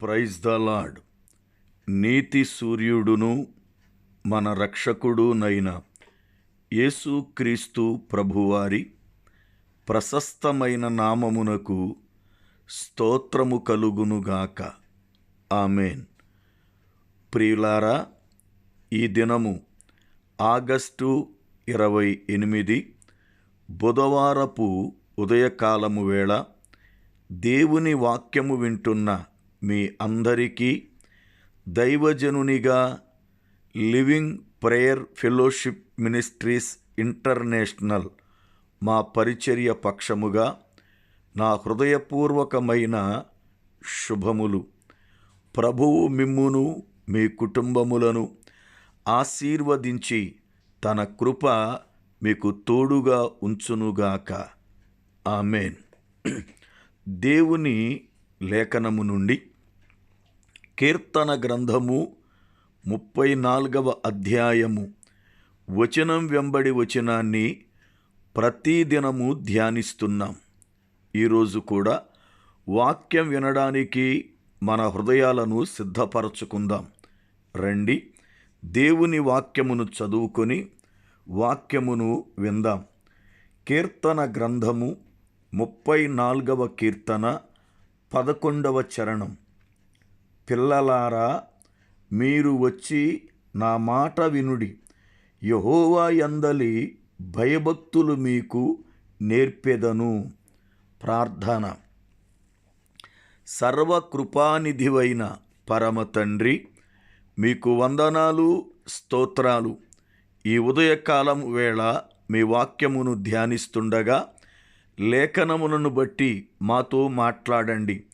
Praise the lord నీతి సూర్యుడును మన రక్షకుడునైన యేసుక్రీస్తు ప్రభువారి ప్రశస్తమైన నామమునకు స్తోత్రము కలుగునుగాక ఆమెన్. ప్రియులారా ఈ దినము ఆగస్టు ఇరవై ఎనిమిది బుధవారపు ఉదయకాలము వేళ దేవుని వాక్యము వింటున్న మీ అందరికీ దైవజనునిగా living prayer fellowship ministries international మా పరిచర్య పక్షముగా నా హృదయపూర్వకమైన శుభములు. ప్రభువు మిమ్మును మీ కుటుంబములను ఆశీర్వదించి తన కృప మీకు తోడుగా ఉంచునుగాక. ఆమెన్. దేవుని లేఖనము నుండి కీర్తన గ్రంథము ముప్పై నాలుగవ అధ్యాయము. వచనం వెంబడి వచనాన్ని ప్రతిదినము ధ్యానిస్తున్నాం. ఈరోజు కూడా వాక్యం వినడానికి మన హృదయాలను సిద్ధపరచుకుందాం. రండి దేవుని వాక్యమును చదువుకొని వాక్యమును విందాం. కీర్తన గ్రంథము ముప్పై నాలుగవ కీర్తన పదకొండవ చరణం. పిల్లలారా మీరు వచ్చి నా మాట వినుడి. యహోవా యందలి భయభక్తులు మీకు నేర్పెదను. ప్రార్థన. సర్వకృపానిధివైన పరమ తండ్రి మీకు వందనాలు స్తోత్రాలు. ఈ ఉదయకాలం వేళ మీ వాక్యమును ధ్యానిస్తుండగా లేఖనములను బట్టి మాతో మాట్లాడండి.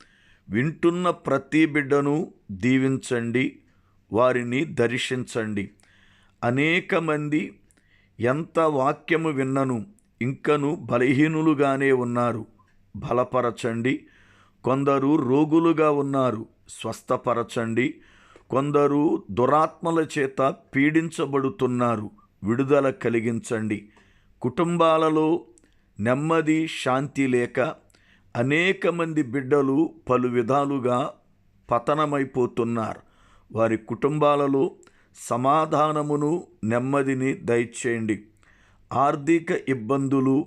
వింటున్న ప్రతి బిడ్డను దీవించండి వారిని దర్శించండి. అనేక మంది ఎంత వాక్యము విన్నను ఇంకను బలహీనులుగానే ఉన్నారు. బలపరచండి. కొందరు రోగులుగా ఉన్నారు స్వస్థపరచండి. కొందరు దురాత్మల చేత పీడించబడుతున్నారు విడుదల కలిగించండి. కుటుంబాలలో నెమ్మది శాంతి లేక అనేక మంది బిడ్డలు పలు విధాలుగా పతనమైపోతున్నారు. వారి కుటుంబాలలో సమాధానమును నెమ్మదిని దయచేయండి. ఆర్థిక ఇబ్బందులు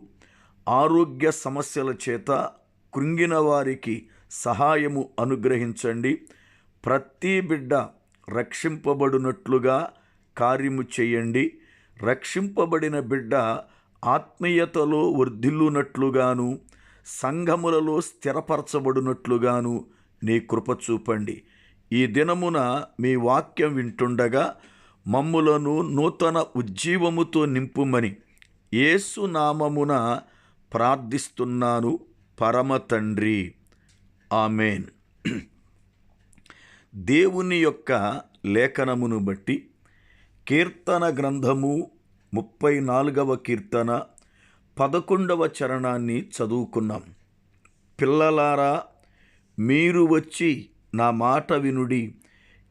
ఆరోగ్య సమస్యల చేత కృంగిన వారికి సహాయము అనుగ్రహించండి. ప్రతి బిడ్డ రక్షింపబడినట్లుగా కార్యము చేయండి. రక్షింపబడిన బిడ్డ ఆత్మీయతలో వర్ధిల్లునట్లుగాను సంఘములలో స్థిరపరచబడినట్లుగాను నీ కృప చూపండి. ఈ దినమున మీ వాక్యం వింటుండగా మమ్ములను నూతన ఉజ్జీవముతో నింపుమని యేసు నామమున ప్రార్థిస్తున్నాను. పరమ తండ్రి. ఆమెన్. దేవుని యొక్క లేఖనమును బట్టి కీర్తన గ్రంథము ముప్పై నాలుగవ కీర్తన పదకొండవ చరణాన్ని చదువుకున్నాం. పిల్లలారా మీరు వచ్చి నా మాట వినుడి.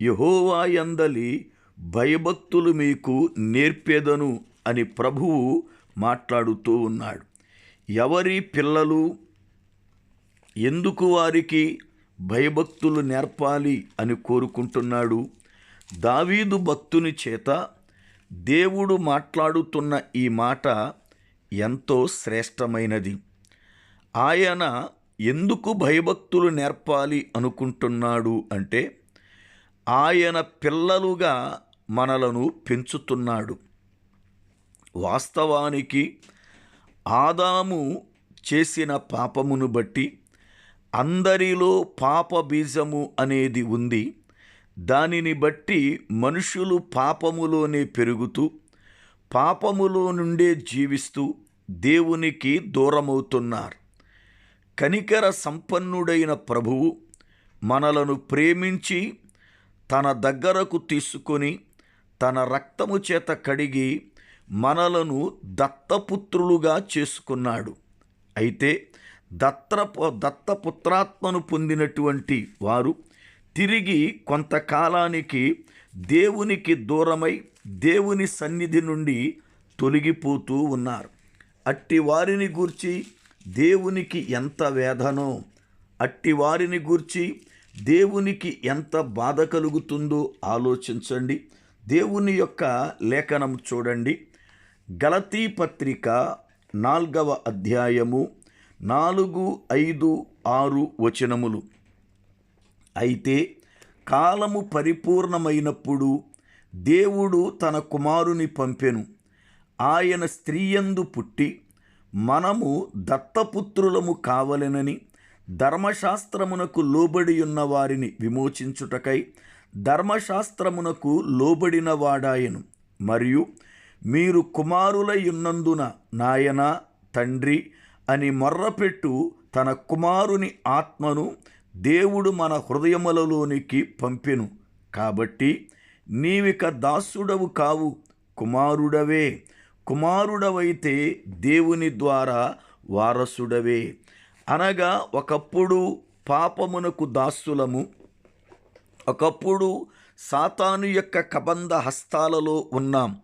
యహోవాయందలి భయభక్తులు మీకు నేర్పేదను అని ప్రభువు మాట్లాడుతూ ఉన్నాడు. ఎవరి పిల్లలు ఎందుకు వారికి భయభక్తులు నేర్పాలి అని కోరుకుంటున్నాడు? దావీదు భక్తుని చేత దేవుడు మాట్లాడుతున్న ఈ మాట ఎంతో శ్రేష్టమైనది. ఆయన ఎందుకు భయభక్తులు నేర్పాలి అనుకుంటున్నాడు అంటే ఆయన పిల్లలుగా మనలను పెంచుతున్నాడు. వాస్తవానికి ఆదాము చేసిన పాపమును బట్టి అందరిలో పాప బీజము అనేది ఉంది. దానిని బట్టి మనుషులు పాపములోనే పెరుగుతూ పాపములో నుండే జీవిస్తూ దేవునికి దూరమవుతున్నారు. కనికర సంపన్నుడైన ప్రభువు మనలను ప్రేమించి తన దగ్గరకు తీసుకొని తన రక్తము చేత కడిగి మనలను దత్తపుత్రులుగా చేసుకున్నాడు. అయితే దత్త దత్తపుత్రాత్మను పొందినటువంటి వారు తిరిగి కొంతకాలానికి దేవునికి దూరమై దేవుని సన్నిధి నుండి తొలగిపోతూ ఉన్నారు. అట్టి వారిని గూర్చి దేవునికి ఎంత వేదనో అట్టి వారిని గూర్చి దేవునికి ఎంత బాధ కలుగుతుందో ఆలోచించండి. దేవుని యొక్క లేఖనం చూడండి. గలతీ పత్రిక నాల్గవ అధ్యాయము నాలుగు ఐదు ఆరు వచనములు. అయితే కాలము పరిపూర్ణమైనప్పుడు దేవుడు తన కుమారుని పంపెను. ఆయన స్త్రీయందు పుట్టి మనము దత్తపుత్రులము కావలెనని ధర్మశాస్త్రమునకు లోబడి ఉన్న వారిని విమోచించుటకై ధర్మశాస్త్రమునకు లోబడిన వాడాయను. మరియు మీరు కుమారులయున్నందున నాయన తండ్రి అని మొర్రపెట్టు తన కుమారుని ఆత్మను దేవుడు మన హృదయములలోనికి పంపెను. కాబట్టి నీవిక దాసుడవు కావు కుమారుడవే. కుమారుడవైతే దేవుని ద్వారా వారసుడవే. అనగా ఒకప్పుడు పాపమునకు దాసులము ఒకప్పుడు సాతాను యొక్క కబంధ హస్తాలలో ఉన్నాం.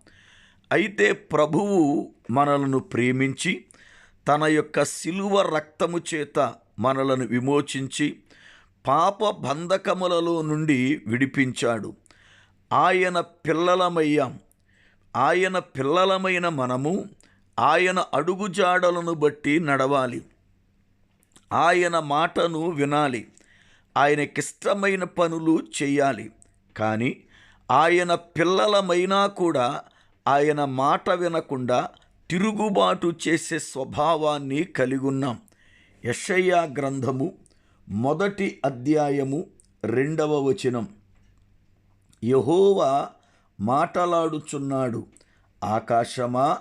అయితే ప్రభువు మనలను ప్రేమించి తన యొక్క శిలువ రక్తము చేత మనలను విమోచించి పాప బంధకములలో నుండి విడిపించాడు. ఆయన పిల్లలమయ్యాం. ఆయన పిల్లలమైన మనము ఆయన అడుగుజాడలను బట్టి నడవాలి. ఆయన మాటను వినాలి. ఆయనకిష్టమైన పనులు చేయాలి కానీ ఆయన పిల్లలమైనా కూడా ఆయన మాట వినకుండా తిరుగుబాటు చేసే స్వభావాన్ని కలిగి ఉన్నాం యషయ్యా గ్రంథము మొదటి అధ్యాయము రెండవ వచనం. యహోవా మాటలాడుచున్నాడు. ఆకాశమా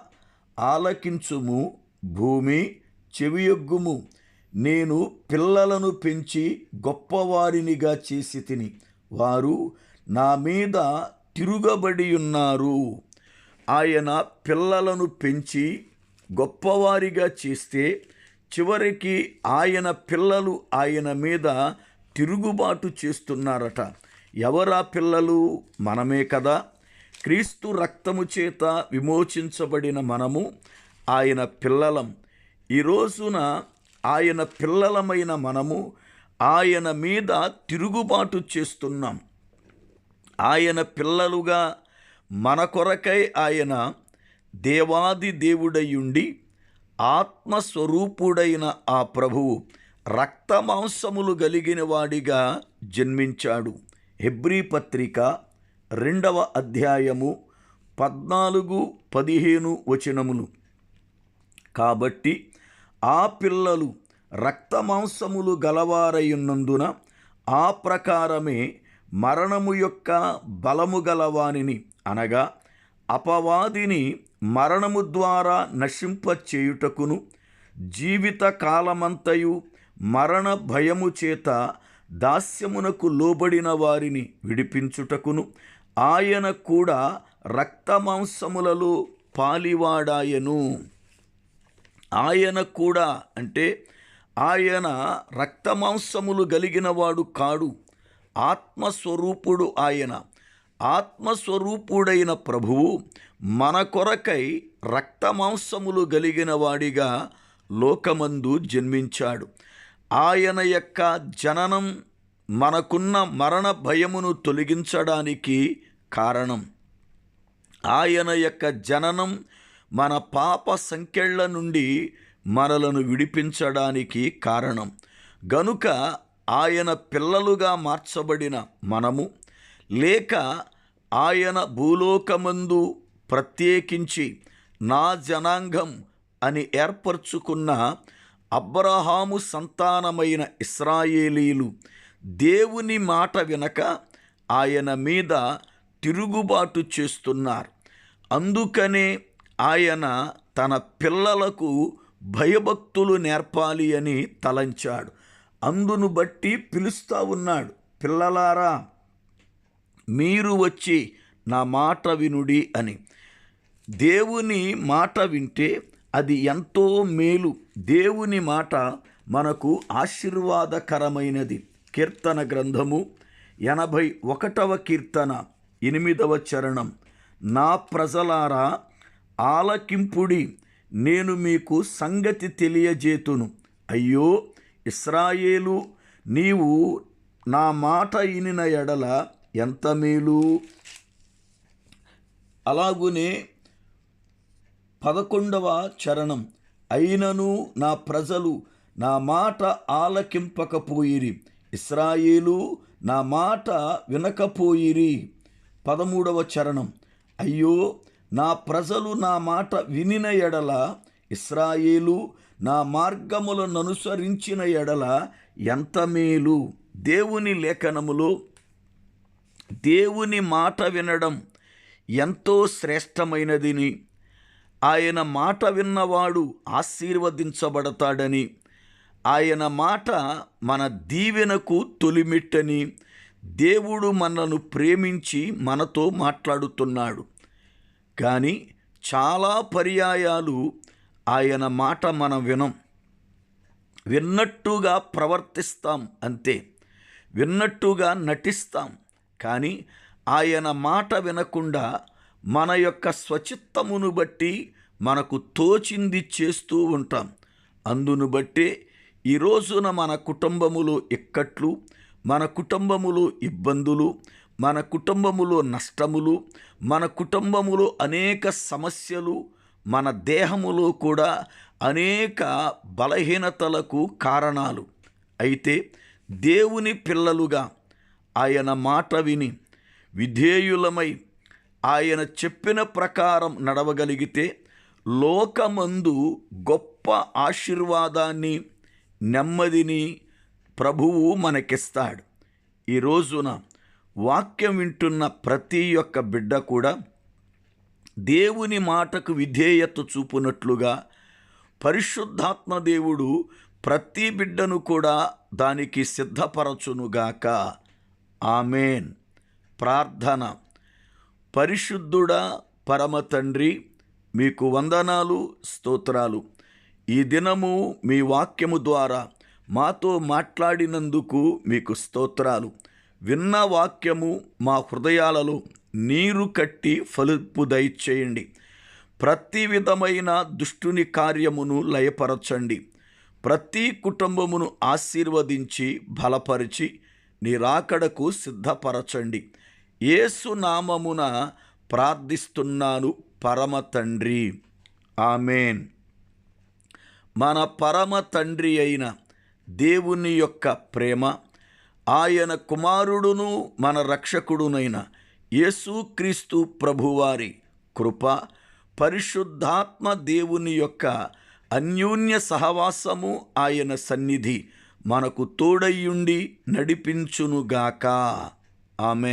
ఆలకించుము భూమి చెవియొగ్గుము. నేను పిల్లలను పెంచి గొప్పవారినిగా చేసి తిని వారు నా మీద తిరుగబడి ఉన్నారు. ఆయన పిల్లలను పెంచి గొప్పవారిగా చేస్తే చివరికి ఆయన పిల్లలు ఆయన మీద తిరుగుబాటు చేస్తున్నారట. ఎవరా పిల్లలు? మనమే కదా. క్రీస్తు రక్తము చేత విమోచించబడిన మనము ఆయన పిల్లలం. ఈ రోజున ఆయన పిల్లలమైన మనము ఆయన మీద తిరుగుబాటు చేస్తున్నాం. ఆయన పిల్లలుగా మన కొరకై ఆయన దేవాది దేవుడయుండి ఆత్మస్వరూపుడైన ఆ ప్రభువు రక్తమాంసములు కలిగిన వాడిగా జన్మించాడు. హెబ్రీ పత్రిక రెండవ అధ్యాయము పద్నాలుగు పదిహేను వచనములు. కాబట్టి ఆ పిల్లలు రక్తమాంసములు గలవారయున్నందున ఆ ప్రకారమే మరణము యొక్క బలము గలవానిని అనగా అపవాదిని మరణము ద్వారా నశింపచేయుటకును జీవిత కాలమంతయు మరణ భయము చేత దాస్యమునకు లోబడిన వారిని విడిపించుటకును. ఆయన కూడా రక్తమాంసములలో పాలివాడాయను. ఆయన కూడా అంటే ఆయన రక్తమాంసములు కలిగినవాడు కాడు. ఆత్మస్వరూపుడు ఆయన. ఆత్మస్వరూపుడైన ప్రభువు మన కొరకై రక్తమాంసములు కలిగిన వాడిగా లోకమందు జన్మించాడు. ఆయన యొక్క జననం మనకున్న మరణ భయమును తొలగించడానికి కారణం. ఆయన యొక్క జననం మన పాప సంఖ్యళ్ళ నుండి మనలను విడిపించడానికి కారణం. గనుక ఆయన పిల్లలుగా మార్చబడిన మనము లేక ఆయన భూలోకమందు ప్రత్యేకించి నా జనాంగం అని ఏర్పరచుకున్న అబ్రహాము సంతానమైన ఇస్రాయేలీలు దేవుని మాట వినక ఆయన మీద తిరుగుబాటు చేస్తున్నారు. అందుకనే ఆయన తన పిల్లలకు భయభక్తులు నేర్పాలి అని తలంచాడు. అందును బట్టి పిలుస్తూ ఉన్నాడు. పిల్లలారా మీరు వచ్చి నా మాట వినుడి అని. దేవుని మాట వింటే అది ఎంతో మేలు. దేవుని మాట మనకు ఆశీర్వాదకరమైనది. కీర్తన గ్రంథము ఎనభై ఒకటవ కీర్తన ఎనిమిదవ చరణం. నా ప్రజలారా ఆలకింపుడి నేను మీకు సంగతి తెలియజేతును. అయ్యో ఇస్రాయేలు నీవు నా మాట ఇనిన ఎడల ఎంత మేలు? అలాగునే పదకొండవ చరణం. అయినను నా ప్రజలు నా మాట ఆలకింపకపోయిరి. ఇస్రాయేలు నా మాట వినకపోయిరి. పదమూడవ చరణం. అయ్యో నా ప్రజలు నా మాట వినిన ఎడల ఇస్రాయేలు నా మార్గములను అనుసరించిన ఎడల ఎంత మేలు. దేవుని లేఖనములో దేవుని మాట వినడం ఎంతో శ్రేష్టమైనదిని. ఆయన మాట విన్నవాడు ఆశీర్వదించబడతాడని ఆయన మాట మన దీవెనకు తొలిమిట్టని దేవుడు మనను ప్రేమించి మనతో మాట్లాడుతున్నాడు. కానీ చాలా పర్యాయాలు ఆయన మాట మనం వినం. విన్నట్టుగా ప్రవర్తిస్తాం అంతే. విన్నట్టుగా నటిస్తాం. కానీ ఆయన మాట వినకుండా మన యొక్క స్వచిత్తమును బట్టి మనకు తోచింది చేస్తూ ఉంటాం. అందును బట్టే ఈ రోజున మన కుటుంబములో ఇక్కట్లు మన కుటుంబములో ఇబ్బందులు మన కుటుంబములో నష్టములు మన కుటుంబములో అనేక సమస్యలు మన దేహములో కూడా అనేక బలహీనతలకు కారణాలు. అయితే దేవుని పిల్లలుగా ఆయన మాట విని విధేయులమై ఆయన చెప్పిన ప్రకారం నడవగలిగితే లోకమందు గొప్ప ఆశీర్వాదాన్ని నెమ్మదిని ప్రభువు మనకిస్తాడు. ఈ రోజున వాక్యం వింటున్న ప్రతి ఒక్క బిడ్డ కూడా దేవుని మాటకు విధేయత చూపునట్లుగా పరిశుద్ధాత్మ దేవుడు ప్రతి బిడ్డను కూడా దానికి సిద్ధపరచునుగాక. ఆమెన్. ప్రార్థన. పరిశుద్ధుడా పరమ తండ్రి మీకు వందనాలు స్తోత్రాలు. ఈ దినము మీ వాక్యము ద్వారా మాతో మాట్లాడినందుకు మీకు స్తోత్రాలు. విన్న వాక్యము మా హృదయాలలో నీరు కట్టి ఫలుపు దయచేయండి. ప్రతి విధమైన దుష్టుని కార్యమును లయపరచండి. ప్రతి కుటుంబమును ఆశీర్వదించి బలపరిచి నీ రాకడకు సిద్ధపరచండి. ఏసు నామమున ప్రార్థిస్తున్నాను. పరమ తండ్రి ఆమెన్. మన పరమ తండ్రి అయిన దేవుని యొక్క ప్రేమ ఆయన కుమారుడును మన రక్షకుడునైన యేసుక్రీస్తు ప్రభువారి కృప పరిశుద్ధాత్మ దేవుని యొక్క అన్యోన్య సహవాసము ఆయన సన్నిధి మనకు తోడయ్యుండి నడిపించునుగాక. ఆమె